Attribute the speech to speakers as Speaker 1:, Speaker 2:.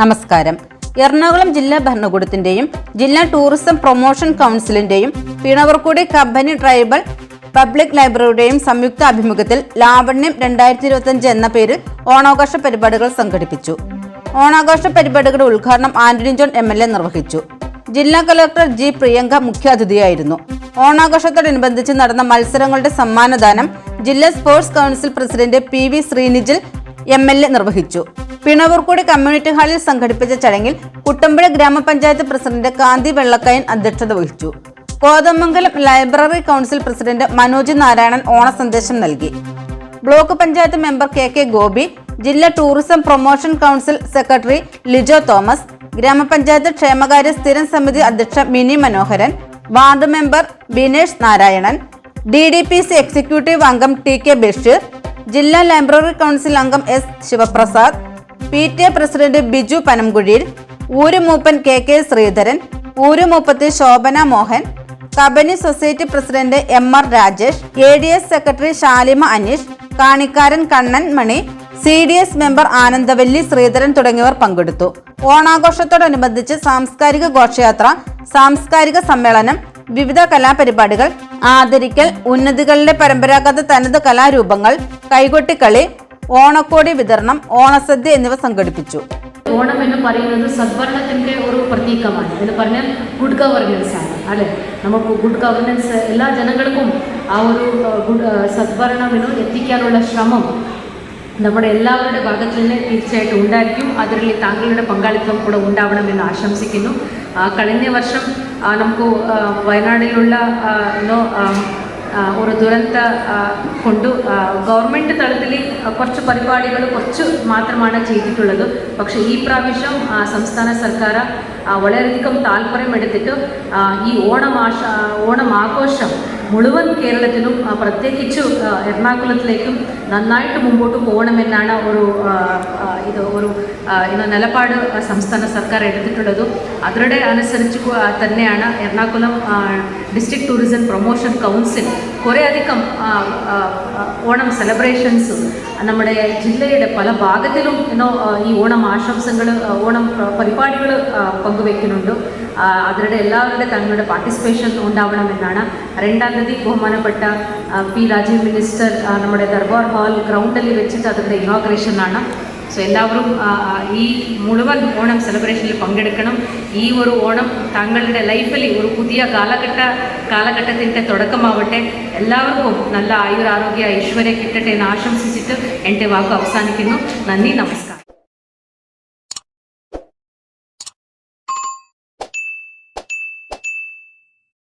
Speaker 1: നമസ്കാരം. എറണാകുളം ജില്ലാ ഭരണകൂടത്തിന്റെയും ജില്ലാ ടൂറിസം പ്രൊമോഷൻ കൗൺസിലിന്റെയും പിണവർക്കുടി കമ്പനി ട്രൈബൽ പബ്ലിക് ലൈബ്രറിയുടെയും സംയുക്ത അഭിമുഖത്തിൽ ലാവണ്യം രണ്ടായിരത്തി ഇരുപത്തിയഞ്ച് എന്ന പേരിൽ ഓണാഘോഷ പരിപാടികൾ സംഘടിപ്പിച്ചു. ഓണാഘോഷ പരിപാടികളുടെ ഉദ്ഘാടനം Antony John M L A നിർവഹിച്ചു. ജില്ലാ കലക്ടർ ജി പ്രിയങ്ക മുഖ്യാതിഥിയായിരുന്നു. ഓണാഘോഷത്തോടനുബന്ധിച്ച് നടന്ന മത്സരങ്ങളുടെ സമ്മാനദാനം ജില്ലാ sports council president P V Sreenijin M L A നിർവഹിച്ചു. പിണവൂർക്കുടി കമ്മ്യൂണിറ്റി ഹാളിൽ സംഘടിപ്പിച്ച ചടങ്ങിൽ കുട്ടമ്പുഴ ഗ്രാമപഞ്ചായത്ത് പ്രസിഡന്റ് കാന്തി വെള്ളക്കയൻ അധ്യക്ഷത വഹിച്ചു. Kothamangalam library council president Manoj Narayanan ഓണ സന്ദേശം നൽകി. Block panchayat member K K Gopi ജില്ലാ tourism promotion council secretary Lijo Thomas ഗ്രാമപഞ്ചായത്ത് ക്ഷേമകാര്യ സ്ഥിരം സമിതി അധ്യക്ഷ Mini Manoharan ward member Binesh Narayanan D D P C executive അംഗം ടി കെ ബഷീർ ജില്ലാ ലൈബ്രറി കൗൺസിൽ അംഗം S Sivaprasad P T A president Biju പനംകുഴിയിൽ ഊരുമൂപ്പൻ K K Sreedharan ഊരുമൂപ്പത്തി Shobhana Mohan Kabani society president M R Rajesh A D S secretary Shalima Aneesh കാണിക്കാരൻ Kannan Mani C D S member Anandavalli Sreedharan തുടങ്ങിയവർ പങ്കെടുത്തു. ഓണാഘോഷത്തോടനുബന്ധിച്ച് സാംസ്കാരിക ഘോഷയാത്ര സാംസ്കാരിക സമ്മേളനം വിവിധ കലാപരിപാടികൾ ആദരിക്കൽ ഉന്നതികളിലെ പരമ്പരാഗത തനത് കലാരൂപങ്ങൾ കൈകൊട്ടിക്കളി ഓണക്കോടി വിതരണം ഓണസദ്യ എന്നിവ സംഘടിപ്പിച്ചു.
Speaker 2: ഓണം എന്ന് പറയുന്നത് സദ്ഭരണത്തിന്റെ ഒരു പ്രതീകമാണ്. എന്ന് പറഞ്ഞാൽ ഗുഡ് ഗവർണൻസ് ആണ് അല്ലെ? നമുക്ക് ഗുഡ് ഗവർണൻസ് എല്ലാ ജനങ്ങൾക്കും ആ ഒരു ഗുഡ് സദ്ഭരണമിനു എത്തിക്കാനുള്ള ശ്രമം നമ്മുടെ എല്ലാവരുടെ ഭാഗത്തു നിന്ന് തീർച്ചയായിട്ടും ഉണ്ടായിരിക്കും. അതിൽ താങ്കളുടെ പങ്കാളിത്തം കൂടെ ഉണ്ടാവണമെന്ന് ആശംസിക്കുന്നു. കഴിഞ്ഞ വർഷം നമുക്ക് വയനാടിലുള്ള ഒരു ദുരന്ത ആ, കൊണ്ടു ഗവൺമെന്റ് തലത്തിൽ കുറച്ച് പരിപാടികൾ കുറച്ച് മാത്രമാണ് ചെയ്തിട്ടുള്ളത്. പക്ഷേ ഈ പ്രാവശ്യം ആ, സംസ്ഥാന സർക്കാർ ആ, വളരെയധികം താല്പര്യമെടുത്തിട്ട് ആ, ഈ ഓണം ആശ ഓണം ആഘോഷം മുഴുവൻ കേരളത്തിനും പ്രത്യേകിച്ച് എറണാകുളത്തിലേക്കും നന്നായിട്ട് മുമ്പോട്ട് പോകണമെന്നാണ് ഒരു ഇത് ഒരു നിലപാട് സംസ്ഥാന സർക്കാർ എടുത്തിട്ടുള്ളതും. അതിരുടെ അനുസരിച്ച് തന്നെയാണ് Ernakulam district tourism promotion council. കുറേയധികം ഓണം സെലിബ്രേഷൻസ് നമ്മുടെ ജില്ലയുടെ പല ഭാഗത്തിലും ഇന്നോ ഈ ഓണം ആശംസകൾ ഓണം പരിപാടികൾ പങ്കുവെക്കുന്നുണ്ട്. അവരുടെ എല്ലാവരുടെ തങ്ങളുടെ പാർട്ടിസിപ്പേഷൻ ഉണ്ടാവണമെന്നാണ്. രണ്ടാം തീയതി ബഹുമാനപ്പെട്ട പി രാജീവ് മിനിസ്റ്റർ നമ്മുടെ ദർബാർ ഹാൾ ഗ്രൗണ്ടിൽ വെച്ചിട്ട് അതിന്റെ ഇനോഗ്രേഷനാണ് സോ എല്ലാവരും ഈ മുഴുവൻ ഓണം സെലിബ്രേഷനിൽ പങ്കെടുക്കണം. ഈ ഒരു ഓണം താങ്കളുടെ ലൈഫിൽ ഒരു പുതിയ കാലഘട്ട കാലഘട്ടത്തിന്റെ തുടക്കമാവട്ടെ. എല്ലാവർക്കും നല്ല ആയുരാരോഗ്യ ഐശ്വര്യം കിട്ടട്ടെ എന്ന് ആശംസിച്ചിട്ട് എന്റെ വാക്ക് അവസാനിക്കുന്നു. നന്ദി നമസ്കാരം.